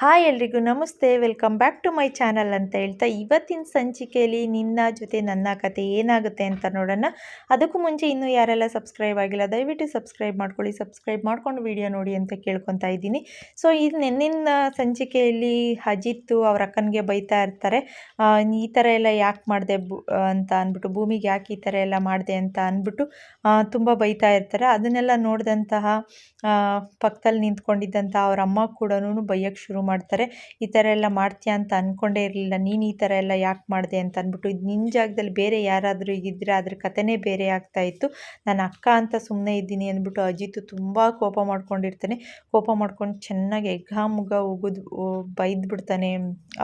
Hi ಎಲ್ರಿಗೂ ನಮಸ್ತೆ. Welcome back to my channel ಅಂತ ಹೇಳ್ತಾ ಇವತ್ತಿನ ಸಂಚಿಕೆಯಲ್ಲಿ ನಿನ್ನ ಜೊತೆ ನನ್ನ ಕತೆ ಏನಾಗುತ್ತೆ ಅಂತ ನೋಡೋಣ. ಅದಕ್ಕೂ ಮುಂಚೆ ಇನ್ನೂ ಯಾರೆಲ್ಲ ಸಬ್ಸ್ಕ್ರೈಬ್ ಆಗಿಲ್ಲ, ದಯವಿಟ್ಟು ಸಬ್ಸ್ಕ್ರೈಬ್ ಮಾಡ್ಕೊಳ್ಳಿ. ಸಬ್ಸ್ಕ್ರೈಬ್ ಮಾಡ್ಕೊಂಡು ವಿಡಿಯೋ ನೋಡಿ ಅಂತ ಕೇಳ್ಕೊತಾ ಇದ್ದೀನಿ. ಸೊ, ಇದು ನೆನ್ನಿನ ಸಂಚಿಕೆಯಲ್ಲಿ ಅಜಿತ್ತು ಅವ್ರ ಅಕ್ಕನಿಗೆ ಬೈತಾ ಇರ್ತಾರೆ. ಈ ಥರ ಎಲ್ಲ ಯಾಕೆ ಮಾಡಿದೆ ಅಂತ ಅಂದ್ಬಿಟ್ಟು, ಭೂಮಿಗೆ ಯಾಕೆ ಈ ಥರ ಎಲ್ಲ ಮಾಡಿದೆ ಅಂತ ಅಂದ್ಬಿಟ್ಟು ತುಂಬ ಬೈತಾ ಇರ್ತಾರೆ. ಅದನ್ನೆಲ್ಲ ನೋಡಿದಂತಹ ಪಕ್ಕದಲ್ಲಿ ನಿಂತ್ಕೊಂಡಿದ್ದಂತಹ ಅವ್ರ ಅಮ್ಮ ಕೂಡ ಬೈಯಕ್ಕೆ ಶುರು ಮಾಡ್ತಾರೆ. ಈ ಥರ ಎಲ್ಲ ಮಾಡ್ತೀಯ ಅಂತ ಅಂದ್ಕೊಂಡೇ ಇರಲಿಲ್ಲ. ನೀನು ಈ ಥರ ಎಲ್ಲ ಯಾಕೆ ಮಾಡಿದೆ ಅಂತ ಅಂದ್ಬಿಟ್ಟು ಇದು ನಿನ್ನ ಜಾಗದಲ್ಲಿ ಬೇರೆ ಯಾರಾದರೂ ಇದ್ದರೆ ಅದ್ರ ಕಥೆನೇ ಬೇರೆ ಆಗ್ತಾ ಇತ್ತು. ನಾನು ಅಕ್ಕ ಅಂತ ಸುಮ್ಮನೆ ಇದ್ದೀನಿ ಅಂದ್ಬಿಟ್ಟು ಅಜಿತು ತುಂಬ ಕೋಪ ಮಾಡ್ಕೊಂಡಿರ್ತಾನೆ. ಕೋಪ ಮಾಡ್ಕೊಂಡು ಚೆನ್ನಾಗಿ ಎಗ್ಗಾಮುಗ ಉಗಿದು ಬೈದ್ಬಿಡ್ತಾನೆ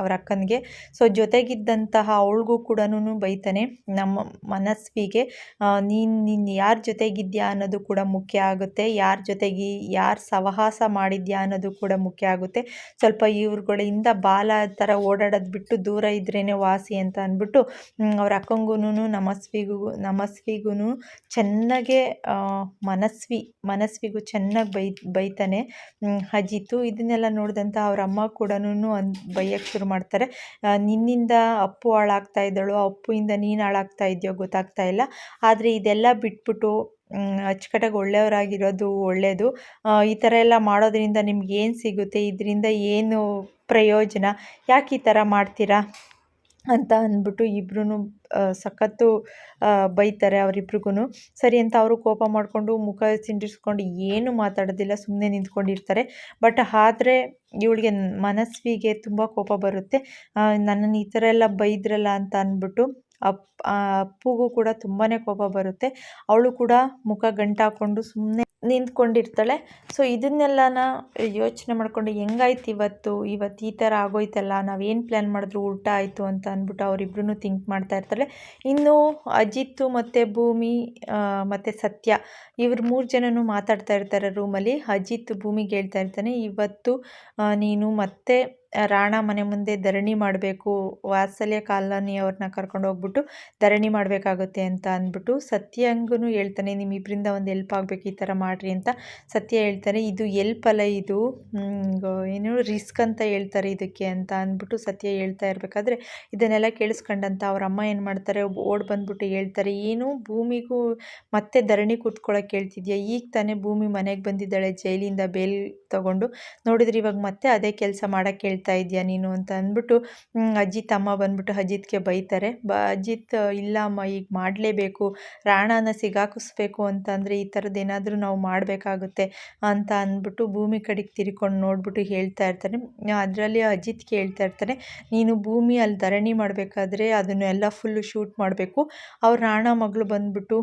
ಅವ್ರ ಅಕ್ಕನಿಗೆ. ಸೊ ಜೊತೆಗಿದ್ದಂತಹ ಅವಳಿಗೂ ಕೂಡ ಬೈತಾನೆ. ನಮ್ಮ ಮನಸ್ವಿಗೆ ನೀನು ನೀನು ಯಾರ ಜೊತೆಗಿದ್ಯಾ ಅನ್ನೋದು ಕೂಡ ಮುಖ್ಯ ಆಗುತ್ತೆ. ಯಾರ ಜೊತೆಗೆ, ಯಾರು ಸಹವಾಸ ಮಾಡಿದ್ಯಾ ಅನ್ನೋದು ಕೂಡ ಮುಖ್ಯ ಆಗುತ್ತೆ. ಸ್ವಲ್ಪ ಇವ್ರುಗಳಿಂದ ಬಾಲ ಥರ ಓಡಾಡೋದು ಬಿಟ್ಟು ದೂರ ಇದ್ರೇ ವಾಸಿ ಅಂತ ಅಂದ್ಬಿಟ್ಟು ಅವ್ರ ಅಕ್ಕಂಗೂ ನಮಸ್ವಿಗೂ ನಮಸ್ವಿಗೂ ಚೆನ್ನಾಗೆ ಮನಸ್ವಿ, ಮನಸ್ವಿಗೂ ಚೆನ್ನಾಗಿ ಬೈ ಬೈತಾನೆ. ಅಜಿತು ಇದನ್ನೆಲ್ಲ ನೋಡಿದಂಥ ಅವ್ರ ಅಮ್ಮ ಕೂಡ ಅನ್ ಬೈಯಕ್ಕೆ ಶುರು ಮಾಡ್ತಾರೆ. ನಿನ್ನಿಂದ ಅಪ್ಪು ಹಾಳಾಗ್ತಾ ಇದ್ದಾಳು ಅಪ್ಪುಯಿಂದ ನೀನು ಹಾಳಾಗ್ತಾ ಇದೆಯೋ ಗೊತ್ತಾಗ್ತಾ ಇಲ್ಲ. ಆದರೆ ಇದೆಲ್ಲ ಬಿಟ್ಬಿಟ್ಟು ಅಚ್ಚುಕಟ್ಟಾಗಿ ಒಳ್ಳೆಯವರಾಗಿರೋದು ಒಳ್ಳೆಯದು ಈ ಥರ ಎಲ್ಲ ಮಾಡೋದ್ರಿಂದ ನಿಮ್ಗೆ ಏನು ಸಿಗುತ್ತೆ? ಇದರಿಂದ ಏನು ಪ್ರಯೋಜನ? ಯಾಕೆ ಈ ಥರ ಮಾಡ್ತೀರಾ? ಅಂತ ಅಂದ್ಬಿಟ್ಟು ಇಬ್ರೂ ಸಖತ್ತು ಬೈತಾರೆ ಅವರಿಬ್ರಿಗೂ ಸರಿ ಅಂತ ಅವರು ಕೋಪ ಮಾಡಿಕೊಂಡು ಮುಖ ಸಿಂಡಿಸ್ಕೊಂಡು ಏನು ಮಾತಾಡೋದಿಲ್ಲ ಸುಮ್ಮನೆ ನಿಂತ್ಕೊಂಡಿರ್ತಾರೆ. ಬಟ್ ಆದರೆ ಇವಳಿಗೆ ಮನಸ್ವಿಗೆ ತುಂಬ ಕೋಪ ಬರುತ್ತೆ. ನನ್ನನ್ನು ಈ ಥರ ಎಲ್ಲ ಬೈದ್ರಲ್ಲ ಅಂತ ಅಂದ್ಬಿಟ್ಟು ಅಪ್ ಅಪ್ಪುಗೂ ಕೂಡ ತುಂಬಾ ಕೋಪ ಬರುತ್ತೆ. ಅವಳು ಕೂಡ ಮುಖ ಗಂಟಾಕೊಂಡು ಸುಮ್ಮನೆ ನಿಂತ್ಕೊಂಡಿರ್ತಾಳೆ. ಸೊ, ಇದನ್ನೆಲ್ಲನ ಯೋಚನೆ ಮಾಡಿಕೊಂಡು ಹೆಂಗಾಯ್ತು ಇವತ್ತು? ಇವತ್ತು ಈ ಥರ ಆಗೋಯ್ತಲ್ಲ ನಾವೇನು ಪ್ಲ್ಯಾನ್ ಮಾಡಿದ್ರು ಉಲ್ಟಾ ಆಯಿತು ಅಂತ ಅಂದ್ಬಿಟ್ಟು ಅವರಿಬ್ರು ಥಿಂಕ್ ಮಾಡ್ತಾ ಇರ್ತಾಳೆ. ಇನ್ನು ಅಜಿತ್ತು ಮತ್ತು ಭೂಮಿ ಮತ್ತು ಸತ್ಯ, ಇವ್ರ ಮೂರು ಜನನೂ ಮಾತಾಡ್ತಾ ಇರ್ತಾರೆ ರೂಮಲ್ಲಿ ಅಜಿತ್ ಭೂಮಿಗೆ ಹೇಳ್ತಾ ಇರ್ತಾನೆ, ಇವತ್ತು ನೀನು ಮತ್ತೆ ರಾಣ ಮನೆ ಮುಂದೆ ಧರಣಿ ಮಾಡಬೇಕು, ವಾತ್ಸಲ್ಯ ಕಾಲೋನಿಯವ್ರನ್ನ ಕರ್ಕೊಂಡು ಹೋಗ್ಬಿಟ್ಟು ಧರಣಿ ಮಾಡಬೇಕಾಗುತ್ತೆ ಅಂತ ಅಂದ್ಬಿಟ್ಟು ಸತ್ಯಂಗೂ ಹೇಳ್ತಾನೆ ನಿಮ್ಮಿಬ್ಬರಿಂದ ಒಂದು ಎಲ್ಪ್ ಆಗಬೇಕು ಈ ಥರ ಮಾಡಿರಿ ಅಂತ ಸತ್ಯ ಹೇಳ್ತಾರೆ ಇದು ಎಲ್ಪ್ ಅಲ್ಲ ಇದು? ಏನು ರಿಸ್ಕ್ ಅಂತ ಹೇಳ್ತಾರೆ ಇದಕ್ಕೆ ಅಂತ ಅಂದ್ಬಿಟ್ಟು ಸತ್ಯ ಹೇಳ್ತಾ ಇರಬೇಕಾದ್ರೆ ಇದನ್ನೆಲ್ಲ ಕೇಳಿಸ್ಕೊಂಡಂತ ಅವ್ರ ಅಮ್ಮ ಏನು ಮಾಡ್ತಾರೆ ಓಡಿ ಬಂದ್ಬಿಟ್ಟು ಹೇಳ್ತಾರೆ, ಏನು ಭೂಮಿಗೂ ಮತ್ತೆ ಧರಣಿ ಕೂತ್ಕೊಳ್ಳೋಕೆ ಹೇಳ್ತಿದ್ಯಾ? ಈಗ ತಾನೇ ಭೂಮಿ ಮನೆಗೆ ಬಂದಿದ್ದಾಳೆ, ಜೈಲಿಂದ ಬೇಲ್ ತಗೊಂಡು. ನೋಡಿದ್ರೆ ಇವಾಗ ಮತ್ತೆ ಅದೇ ಕೆಲಸ ಮಾಡೋಕ್ಕೆ ಹೇಳ್ತಾ ಇದೆಯಾ ನೀನು ಅಂತ ಅಂದ್ಬಿಟ್ಟು ಅಜಿತ್ ಅಮ್ಮ ಬಂದ್ಬಿಟ್ಟು ಅಜಿತ್ಗೆ ಬೈತಾರೆ. ಬ, ಅಜಿತ್ ಇಲ್ಲ ಅಮ್ಮ, ಈಗ ಮಾಡಲೇಬೇಕು. ರಾಣನ ಸಿಗಾಕಿಸ್ಬೇಕು ಅಂತಂದರೆ ಈ ಥರದ್ದು ಏನಾದರೂ ನಾವು ಮಾಡಬೇಕಾಗುತ್ತೆ ಅಂತ ಅಂದ್ಬಿಟ್ಟು ಭೂಮಿ ಕಡೆಗೆ ತಿರ್ಕೊಂಡು ನೋಡ್ಬಿಟ್ಟು ಹೇಳ್ತಾ ಇರ್ತಾನೆ. ಅದರಲ್ಲಿ ಅಜಿತ್ ಕೇಳ್ತಾ ಇರ್ತಾನೆ, ನೀನು ಭೂಮಿ ಅಲ್ಲಿ ಧರಣಿ ಮಾಡಬೇಕಾದ್ರೆ ಅದನ್ನೆಲ್ಲ ಫುಲ್ಲು ಶೂಟ್ ಮಾಡಬೇಕು. ಅವ್ರ ರಾಣ ಮಗಳು ಬಂದ್ಬಿಟ್ಟು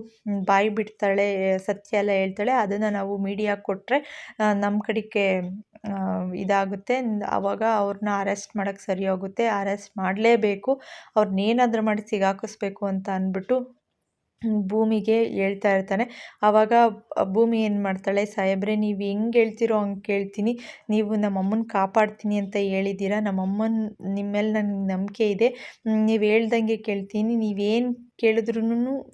ಬಾಯಿ ಬಿಡ್ತಾಳೆ, ಸತ್ಯ ಎಲ್ಲ ಹೇಳ್ತಾಳೆ. ಅದನ್ನು ನಾವು ಮೀಡಿಯಾಗೆ ಕೊಟ್ಟರೆ ನಮ್ಮ ಕಡೆಗೆ ಇದಾಗುತ್ತೆ. ಆವಾಗ ಅವ್ರನ್ನ ಅರೆಸ್ಟ್ ಮಾಡೋಕ್ಕೆ ಸರಿ ಹೋಗುತ್ತೆ. ಅರೆಸ್ಟ್ ಮಾಡಲೇಬೇಕು. ಅವ್ರನ್ನೇನಾದ್ರೂ ಮಾಡಿ ಸಿಗಾಕಿಸ್ಬೇಕು ಅಂತ ಅಂದ್ಬಿಟ್ಟು ಭೂಮಿಗೆ ಹೇಳ್ತಾ ಇರ್ತಾನೆ. ಆವಾಗ ಭೂಮಿ ಏನು ಮಾಡ್ತಾಳೆ, ಸಾಹೇಬ್ರೆ, ನೀವು ಹೆಂಗೆ ಹೇಳ್ತಿರೋ ಹಂಗೆ ಕೇಳ್ತೀನಿ. ನೀವು ನಮ್ಮಮ್ಮನ ಕಾಪಾಡ್ತೀನಿ ಅಂತ ಹೇಳಿದ್ದೀರಾ. ನಮ್ಮಮ್ಮನ ನಿಮ್ಮ ನನಗೆ ನಂಬಿಕೆ ಇದೆ. ನೀವು ಹೇಳ್ದಂಗೆ ಕೇಳ್ತೀನಿ. ನೀವೇನು ಕೇಳಿದ್ರೂ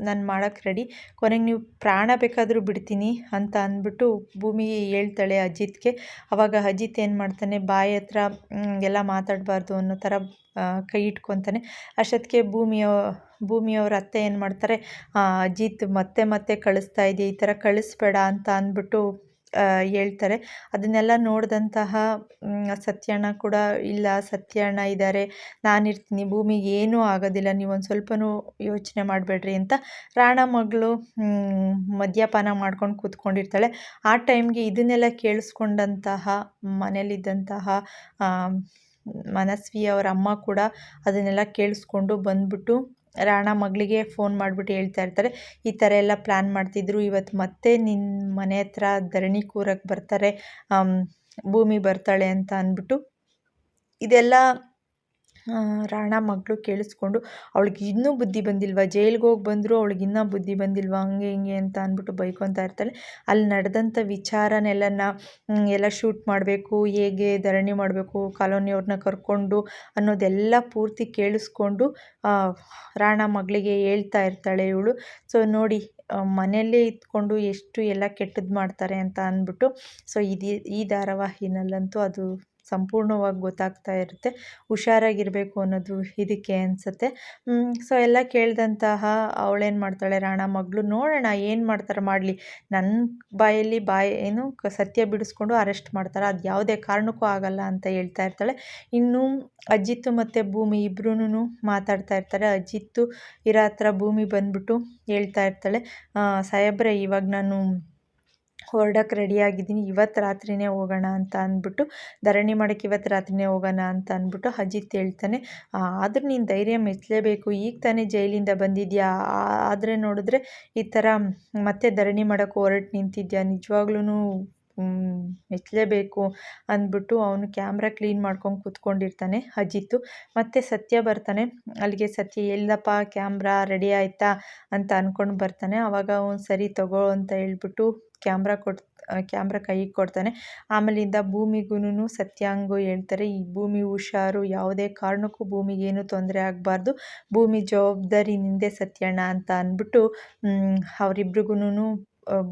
ನಾನು ಮಾಡೋಕ್ಕೆ ರೆಡಿ. ಕೊನೆಗೆ ನೀವು ಪ್ರಾಣ ಬೇಕಾದರೂ ಬಿಡ್ತೀನಿ ಅಂತ ಅಂದ್ಬಿಟ್ಟು ಭೂಮಿ ಹೇಳ್ತಾಳೆ ಅಜಿತ್ಗೆ. ಆವಾಗ ಅಜಿತ್ ಏನು ಮಾಡ್ತಾನೆ, ಬಾಯಿ ಹತ್ರ ಎಲ್ಲ ಮಾತಾಡಬಾರ್ದು ಅನ್ನೋ ಥರ ಕೈ ಇಟ್ಕೊತಾನೆ. ಅಷ್ಟೊತ್ತಿಗೆ ಭೂಮಿಯ, ಭೂಮಿಯವ್ರ ಅತ್ತೆ ಏನು ಮಾಡ್ತಾರೆ ಅಜಿತ್, ಮತ್ತೆ ಮತ್ತೆ ಕಳಿಸ್ತಾ ಇದೆಯಾ? ಈ ಥರ ಕಳಿಸ್ಬೇಡ ಅಂತ ಅಂದ್ಬಿಟ್ಟು ಹೇಳ್ತಾರೆ. ಅದನ್ನೆಲ್ಲ ನೋಡಿದಂತಹ ಸತ್ಯಣ್ಣ ಕೂಡ, ಇಲ್ಲ ಸತ್ಯಣ್ಣ ಇದ್ದಾರೆ ನಾನಿರ್ತೀನಿ, ಭೂಮಿಗೆ ಏನೂ ಆಗೋದಿಲ್ಲ, ನೀವು ಒಂದು ಸ್ವಲ್ಪನೂ ಯೋಚನೆ ಮಾಡಬೇಡ್ರಿ ಅಂತ ರಾಣ ಮಗಳು ಮದ್ಯಪಾನ ಮಾಡ್ಕೊಂಡು ಕೂತ್ಕೊಂಡಿರ್ತಾಳೆ. ಆ ಟೈಮ್ಗೆ ಇದನ್ನೆಲ್ಲ ಕೇಳಿಸ್ಕೊಂಡಂತಹ, ಮನೇಲಿದ್ದಂತಹ ಮನಸ್ವಿ ಅವರ ಅಮ್ಮ ಕೂಡ ಅದನ್ನೆಲ್ಲ ಕೇಳಿಸ್ಕೊಂಡು ಬಂದ್ಬಿಟ್ಟು ರಾಣ ಮಗಳಿಗೆ ಫೋನ್ ಮಾಡಿಬಿಟ್ಟು ಹೇಳ್ತಾ ಇರ್ತಾರೆ. ಈ ಥರ ಎಲ್ಲ ಪ್ಲ್ಯಾನ್ ಮಾಡ್ತಿದ್ರು. ಇವತ್ತು ಮತ್ತೆ ನಿನ್ನ ಮನೆ ಹತ್ರ ಧರಣಿ ಕೂರಕ್ಕೆ ಬರ್ತಾರೆ. ಭೂಮಿ ಬರ್ತಾಳೆ ಅಂತ ಅಂದ್ಬಿಟ್ಟು. ಇದೆಲ್ಲ ರಾಣ ಮಗಳು ಕೇಳಿಸ್ಕೊಂಡು, ಅವಳಿಗೆ ಇನ್ನೂ ಬುದ್ಧಿ ಬಂದಿಲ್ವಾ? ಜೈಲಿಗೆ ಹೋಗಿ ಬಂದರೂ ಅವಳಿಗೆ ಇನ್ನೂ ಬುದ್ಧಿ ಬಂದಿಲ್ವಾ? ಹಂಗೆ ಹಿಂಗೆ ಅಂತ ಅಂದ್ಬಿಟ್ಟು ಬೈಕೊತಾ ಇರ್ತಾಳೆ. ಅಲ್ಲಿ ನಡೆದಂಥ ವಿಚಾರನೆಲ್ಲನ ಎಲ್ಲ ಶೂಟ್ ಮಾಡಬೇಕು, ಹೇಗೆ ಧರಣಿ ಮಾಡಬೇಕು, ಕಾಲೋನಿಯವ್ರನ್ನ ಕರ್ಕೊಂಡು ಅನ್ನೋದೆಲ್ಲ ಪೂರ್ತಿ ಕೇಳಿಸ್ಕೊಂಡು ರಾಣ ಮಗಳಿಗೆ ಹೇಳ್ತಾ ಇರ್ತಾಳೆ ಇವಳು. ಸೊ, ನೋಡಿ ಮನೆಯಲ್ಲೇ ಇದ್ಕೊಂಡು ಎಷ್ಟು ಎಲ್ಲ ಕೆಟ್ಟದ್ದು ಮಾಡ್ತಾರೆ ಅಂತ ಅಂದ್ಬಿಟ್ಟು, ಸೊ, ಇದು, ಈ ಧಾರಾವಾಹಿನಲ್ಲಂತೂ ಅದು ಸಂಪೂರ್ಣವಾಗಿ ಗೊತ್ತಾಗ್ತಾ ಇರುತ್ತೆ. ಹುಷಾರಾಗಿರಬೇಕು ಅನ್ನೋದು ಇದಕ್ಕೆ ಅನಿಸುತ್ತೆ. ಸೊ ಎಲ್ಲ ಕೇಳಿದಂತಹ ಅವಳೇನು ಮಾಡ್ತಾಳೆ, ರಾಣ ಮಗಳು, ನೋಡೋಣ ಏನು ಮಾಡ್ತಾರೆ, ಮಾಡಲಿ. ನನ್ನ ಬಾಯಲ್ಲಿ ಬಾಯಿ, ಏನು ಸತ್ಯ ಬಿಡಿಸ್ಕೊಂಡು ಅರೆಸ್ಟ್ ಮಾಡ್ತಾರೆ ಅದು ಯಾವುದೇ ಕಾರಣಕ್ಕೂ ಆಗಲ್ಲ ಅಂತ ಹೇಳ್ತಾ ಇರ್ತಾಳೆ. ಇನ್ನು ಅಜಿತ್ತು ಮತ್ತು ಭೂಮಿ ಇಬ್ಬರೂ ಮಾತಾಡ್ತಾ ಇರ್ತಾರೆ. ಅಜಿತ್ತು ಇರೋ ಹತ್ರ ಭೂಮಿ ಬಂದ್ಬಿಟ್ಟು ಹೇಳ್ತಾ ಇರ್ತಾಳೆ. ಸಾಹೇಬ್ರೆ, ಇವಾಗ ನಾನು ಹೊರಡಕ್ಕೆ ರೆಡಿಯಾಗಿದ್ದೀನಿ. ಇವತ್ತು ರಾತ್ರಿಯೇ ಹೋಗೋಣ ಅಂತ ಅಂದ್ಬಿಟ್ಟು, ಧರಣಿ ಮಾಡೋಕ್ಕೆ ಇವತ್ತು ರಾತ್ರಿಯೇ ಹೋಗೋಣ ಅಂತ ಅಂದ್ಬಿಟ್ಟು ಅಜಿತ್ ಹೇಳ್ತಾನೆ. ಆದರೂ ನೀನು ಧೈರ್ಯ ಮೆಚ್ಚಲೇಬೇಕು ಈಗ ತಾನೇ ಜೈಲಿಂದ ಬಂದಿದ್ಯಾ? ಆದರೆ ನೋಡಿದ್ರೆ ಈ ಥರ ಮತ್ತೆ ಧರಣಿ ಮಾಡೋಕ್ಕೆ ಹೊರಟು ನಿಂತಿದ್ಯಾ? ನಿಜವಾಗ್ಲೂ ಮೆಚ್ಚಲೇಬೇಕು ಅಂದ್ಬಿಟ್ಟು ಅವನು ಕ್ಯಾಮ್ರಾ ಕ್ಲೀನ್ ಮಾಡ್ಕೊಂಡು ಕೂತ್ಕೊಂಡಿರ್ತಾನೆ, ಅಜಿತ್ತು. ಮತ್ತು ಸತ್ಯ ಬರ್ತಾನೆ. ಅಲ್ಲಿಗೆ ಸತ್ಯ, ಎಲ್ಲಪ್ಪ ಕ್ಯಾಮ್ರಾ ರೆಡಿ ಆಯಿತಾ? ಅಂತ ಅಂದ್ಕೊಂಡು ಬರ್ತಾನೆ. ಆವಾಗ ಅವನು, ಸರಿ, ತಗೋ ಅಂತ ಹೇಳ್ಬಿಟ್ಟು ಕ್ಯಾಮ್ರಾ ಕೊಟ್ಟು ಕ್ಯಾಮ್ರಾ ಕೈಗೆ ಕೊಡ್ತಾನೆ. ಆಮೇಲಿಂದ ಭೂಮಿಗೂ ಸತ್ಯಾಂಗು ಹೇಳ್ತಾರೆ, ಈ ಭೂಮಿ ಹುಷಾರು, ಯಾವುದೇ ಕಾರಣಕ್ಕೂ ಭೂಮಿಗೇನು ತೊಂದರೆ ಆಗಬಾರ್ದು. ಭೂಮಿ ಜವಾಬ್ದಾರಿ ನಿಂದೆ ಸತ್ಯಣ್ಣ ಅಂತ ಅಂದ್ಬಿಟ್ಟು ಅವರಿಬ್ರಿಗೂ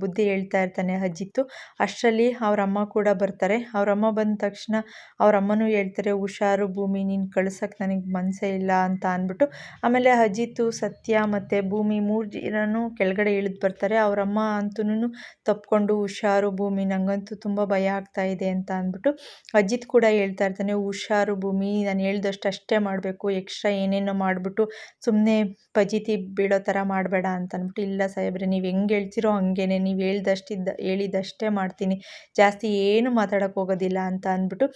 ಬುದ್ಧಿ ಹೇಳ್ತಾ ಇರ್ತಾನೆ ಅಜ್ಜಿತ್ತು ಅಷ್ಟರಲ್ಲಿ ಅವರಮ್ಮ ಕೂಡ ಬರ್ತಾರೆ. ಅವರಮ್ಮ ಬಂದ ತಕ್ಷಣ ಅವರಮ್ಮನೂ ಹೇಳ್ತಾರೆ, ಹುಷಾರು ಭೂಮಿ, ನೀನು ಕಳ್ಸೋಕ್ಕೆ ನನಗೆ ಮನಸ್ಸೇ ಇಲ್ಲ ಅಂತ ಅಂದ್ಬಿಟ್ಟು. ಆಮೇಲೆ ಅಜಿತ್ತು, ಸತ್ಯ ಮತ್ತು ಭೂಮಿ ಮೂರು ಜನನೂ ಕೆಳಗಡೆ ಇಳಿದು ಬರ್ತಾರೆ. ಅವರಮ್ಮ ಅಂತೂ ತಪ್ಪಿಕೊಂಡು ಹುಷಾರು ಭೂಮಿ ನನಗಂತೂ ತುಂಬ ಭಯ ಆಗ್ತಾ ಇದೆ ಅಂತ ಅಂದ್ಬಿಟ್ಟು. ಅಜಿತ್ ಕೂಡ ಹೇಳ್ತಾ ಇರ್ತಾನೆ, ಹುಷಾರು ಭೂಮಿ, ನಾನು ಹೇಳ್ದಷ್ಟು ಅಷ್ಟೇ ಮಾಡಬೇಕು, ಎಕ್ಸ್ಟ್ರಾ ಏನೇನೋ ಮಾಡಿಬಿಟ್ಟು ಸುಮ್ಮನೆ ಪಜಿತಿ ಬೀಳೋ ಥರ ಮಾಡಬೇಡ ಅಂತ ಅಂದ್ಬಿಟ್ಟು. ಇಲ್ಲ ಸಾಹೇಬ್ರೆ, ನೀವು ಹೆಂಗೆ ಹೇಳ್ತಿರೋ ಹಂಗೆ ನೀವು ಹೇಳಿದಷ್ಟಿದ್ದ ಹೇಳಿದಷ್ಟೇ ಮಾಡ್ತೀನಿ. ಜಾಸ್ತಿ ಏನು ಮಾತಾಡೋಕ್ಕೆ ಹೋಗೋದಿಲ್ಲ ಅಂತ ಅಂದ್ಬಿಟ್ಟು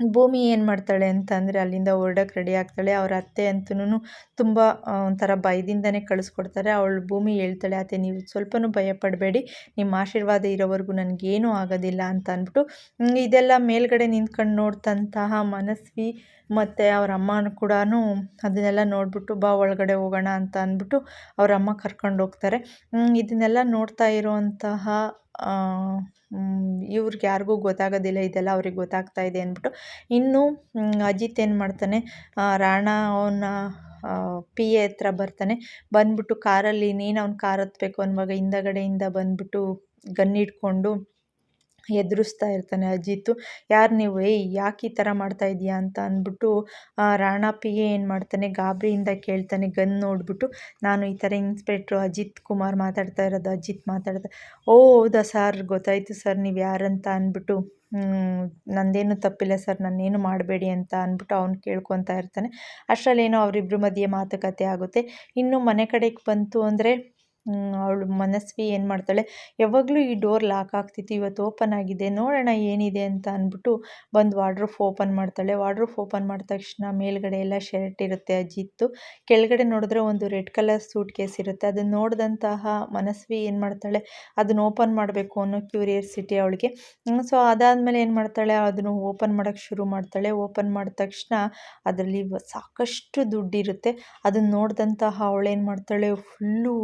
ಭೂಮಿ ಏನು ಮಾಡ್ತಾಳೆ ಅಂತಂದರೆ ಅಲ್ಲಿಂದ ಹೊರಡಕ್ಕೆ ರೆಡಿ ಆಗ್ತಾಳೆ. ಅವ್ರ ಅತ್ತೆ ಅಂತೂ ತುಂಬ ಒಂಥರ ಭಯದಿಂದನೇ ಕಳಿಸ್ಕೊಡ್ತಾರೆ. ಅವಳು ಭೂಮಿ ಹೇಳ್ತಾಳೆ, ಅತ್ತೆ, ನೀವು ಸ್ವಲ್ಪನೂ ಭಯ ಪಡಬೇಡಿ. ನಿಮ್ಮ ಆಶೀರ್ವಾದ ಇರೋವರೆಗೂ ನನಗೇನೂ ಆಗೋದಿಲ್ಲ ಅಂತ ಅಂದ್ಬಿಟ್ಟು ಇದೆಲ್ಲ ಮೇಲ್ಗಡೆ ನಿಂತ್ಕೊಂಡು ನೋಡ್ತಂತಹ ಮನಸ್ವಿ ಮತ್ತು ಅವ್ರ ಅಮ್ಮನೂ ಕೂಡ ಅದನ್ನೆಲ್ಲ ನೋಡಿಬಿಟ್ಟು, ಬಾ, ಒಳಗಡೆ ಹೋಗೋಣ ಅಂತ ಅಂದ್ಬಿಟ್ಟು ಅವ್ರ ಅಮ್ಮ ಕರ್ಕೊಂಡು ಹೋಗ್ತಾರೆ. ಇದನ್ನೆಲ್ಲ ನೋಡ್ತಾ ಇರುವಂತಹ ಇವ್ರಿಗೆ ಯಾರಿಗೂ ಗೊತ್ತಾಗೋದಿಲ್ಲ, ಇದೆಲ್ಲ ಅವ್ರಿಗೆ ಗೊತ್ತಾಗ್ತಾ ಇದೆ ಅಂದ್ಬಿಟ್ಟು. ಇನ್ನು ಅಜಿತ್ ಏನು ಮಾಡ್ತಾನೆ ರಾಣ ಅವನ ಪಿ ಎ ಹತ್ರ ಬರ್ತಾನೆ. ಬಂದ್ಬಿಟ್ಟು ಕಾರಲ್ಲಿ ನೀನು ಅವ್ನ ಕಾರ್ ಹತ್ಬೇಕು ಅನ್ನುವಾಗ ಹಿಂದಗಡೆಯಿಂದ ಬಂದ್ಬಿಟ್ಟು ಗನ್ ಇಟ್ಕೊಂಡು ಎದುರಿಸ್ತಾ ಇರ್ತಾನೆ ಅಜಿತ್. ಯಾರು ನೀವು? ಏಯ್, ಯಾಕೆ ಈ ಥರ ಮಾಡ್ತಾ ಇದೀಯಾ ಅಂತ ಅಂದ್ಬಿಟ್ಟು ರಾಣಪ್ಪಿಗೆ ಏನು ಮಾಡ್ತಾನೆ? ಗಾಬರಿಯಿಂದ ಕೇಳ್ತಾನೆ, ಗನ್ ನೋಡಿಬಿಟ್ಟು. ನಾನು ಈ ಥರ ಇನ್ಸ್ಪೆಕ್ಟ್ರು ಅಜಿತ್ ಕುಮಾರ್ ಮಾತಾಡ್ತಾ ಇರೋದು, ಅಜಿತ್ ಮಾತಾಡ್ತಾ ಓ, ಹೌದಾ ಸರ್? ಗೊತ್ತಾಯಿತು ಸರ್, ನೀವು ಯಾರಂತ ಅಂದ್ಬಿಟ್ಟು. ನಂದೇನು ತಪ್ಪಿಲ್ಲ ಸರ್, ನಾನೇನು ಮಾಡಬೇಡಿ ಅಂತ ಅಂದ್ಬಿಟ್ಟು ಅವ್ನು ಕೇಳ್ಕೊತಾ ಇರ್ತಾನೆ. ಅಷ್ಟರಲ್ಲೇನೋ ಅವರಿಬ್ಬರ ಮಧ್ಯೆ ಮಾತುಕತೆ ಆಗುತ್ತೆ. ಇನ್ನು ಮನೆ ಕಡೆಗೆ ಬಂತು ಅಂದರೆ ಅವಳು ಮನಸ್ವಿ ಏನು ಮಾಡ್ತಾಳೆ, ಯಾವಾಗಲೂ ಈ ಡೋರ್ ಲಾಕ್ ಆಗ್ತಿತ್ತು, ಇವತ್ತು ಓಪನ್ ಆಗಿದೆ, ನೋಡೋಣ ಏನಿದೆ ಅಂತ ಅಂದ್ಬಿಟ್ಟು ಬಂದು ವಾಡ್ರೂಫ್ ಓಪನ್ ಮಾಡ್ತಾಳೆ. ವಾಡ್ರೂಫ್ ಓಪನ್ ಮಾಡಿದ ತಕ್ಷಣ ಮೇಲ್ಗಡೆ ಎಲ್ಲ ಶರ್ಟ್ ಇರುತ್ತೆ ಅಜ್ಜಿತ್ತು ಕೆಳಗಡೆ ನೋಡಿದ್ರೆ ಒಂದು ರೆಡ್ ಕಲರ್ ಸೂಟ್ ಕೇಸ್ ಇರುತ್ತೆ. ಅದನ್ನು ನೋಡಿದಂತಹ ಮನಸ್ವಿ ಏನು ಮಾಡ್ತಾಳೆ ಅದನ್ನು ಓಪನ್ ಮಾಡಬೇಕು ಅನ್ನೋ ಕ್ಯೂರಿಯಾಸಿಟಿ ಅವಳಿಗೆ. ಸೊ ಅದಾದಮೇಲೆ ಏನು ಮಾಡ್ತಾಳೆ, ಅದನ್ನು ಓಪನ್ ಮಾಡೋಕ್ಕೆ ಶುರು ಮಾಡ್ತಾಳೆ. ಓಪನ್ ಮಾಡಿದ ತಕ್ಷಣ ಅದರಲ್ಲಿ ಸಾಕಷ್ಟು ದುಡ್ಡಿರುತ್ತೆ. ಅದನ್ನು ನೋಡಿದಂತಹ ಅವಳೇನು ಮಾಡ್ತಾಳೆ, ಫುಲ್ಲು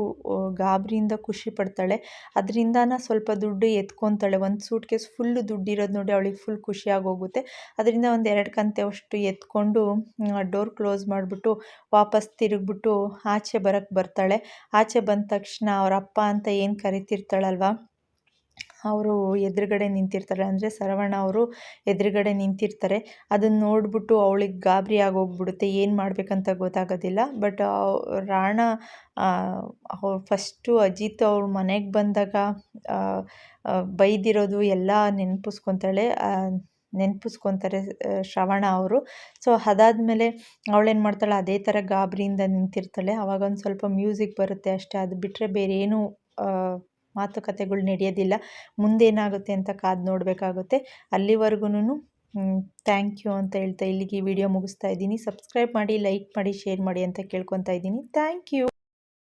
ಗಾಬರಿಯಿಂದ ಖುಷಿ ಪಡ್ತಾಳೆ. ಅದರಿಂದನ ಸ್ವಲ್ಪ ದುಡ್ಡು ಎತ್ಕೊತಾಳೆ. ಒಂದು ಸೂಟ್ ಕೇಸ್ ಫುಲ್ಲು ದುಡ್ಡು ಇರೋದು ನೋಡಿ ಅವಳಿಗೆ ಫುಲ್ ಖುಷಿಯಾಗಿ ಹೋಗುತ್ತೆ ಅದರಿಂದ ಒಂದು ಎರಡು ಕಂತೆ ಅಷ್ಟು ಎತ್ಕೊಂಡು ಡೋರ್ ಕ್ಲೋಸ್ ಮಾಡಿಬಿಟ್ಟು ವಾಪಸ್ ತಿರುಗ್ಬಿಟ್ಟು ಆಚೆ ಬರೋಕ್ಕೆ ಬರ್ತಾಳೆ. ಆಚೆ ಬಂದ ತಕ್ಷಣ ಅವರ ಅಪ್ಪ ಅಂತ ಏನು ಕರಿತಿರ್ತಾಳಲ್ವ? ಅವರು ಎದುರುಗಡೆ ನಿಂತಿರ್ತಾರೆ. ಅಂದರೆ ಸರವಣ ಅವರು ಎದುರುಗಡೆ ನಿಂತಿರ್ತಾರೆ. ಅದನ್ನು ನೋಡಿಬಿಟ್ಟು ಅವಳಿಗೆ ಗಾಬರಿ ಆಗೋಗ್ಬಿಡುತ್ತೆ. ಏನು ಮಾಡಬೇಕಂತ ಗೊತ್ತಾಗೋದಿಲ್ಲ. ಬಟ್ ರಾಣ ಫಸ್ಟು ಅಜಿತ್ ಅವ್ರ ಮನೆಗೆ ಬಂದಾಗ ಬೈದಿರೋದು ಎಲ್ಲ ನೆನಪಿಸ್ಕೊತಾಳೆ. ನೆನಪಿಸ್ಕೊತಾರೆ ಶ್ರವಣ ಅವರು. ಸೊ ಅದಾದಮೇಲೆ ಅವಳೇನು ಮಾಡ್ತಾಳೆ? ಅದೇ ಥರ ಗಾಬರಿಯಿಂದ ನಿಂತಿರ್ತಾಳೆ. ಅವಾಗ ಒಂದು ಸ್ವಲ್ಪ ಮ್ಯೂಸಿಕ್ ಬರುತ್ತೆ ಅಷ್ಟೇ. ಅದು ಬಿಟ್ಟರೆ ಬೇರೆ ಏನೂ ಮಾತುಕತೆಗಳು ನಡೆಯೋದಿಲ್ಲ. ಮುಂದೇನಾಗುತ್ತೆ ಅಂತ ಕಾದು ನೋಡಬೇಕಾಗುತ್ತೆ. ಅಲ್ಲಿವರೆಗೂ ಥ್ಯಾಂಕ್ ಯು ಅಂತ ಹೇಳ್ತಾ ಇಲ್ಲಿಗೆ ವಿಡಿಯೋ ಮುಗಿಸ್ತಾ ಇದ್ದೀನಿ. ಸಬ್ಸ್ಕ್ರೈಬ್ ಮಾಡಿ ಲೈಕ್ ಮಾಡಿ ಶೇರ್ ಮಾಡಿ ಅಂತ ಕೇಳ್ಕೊತಾ ಇದ್ದೀನಿ. Thank you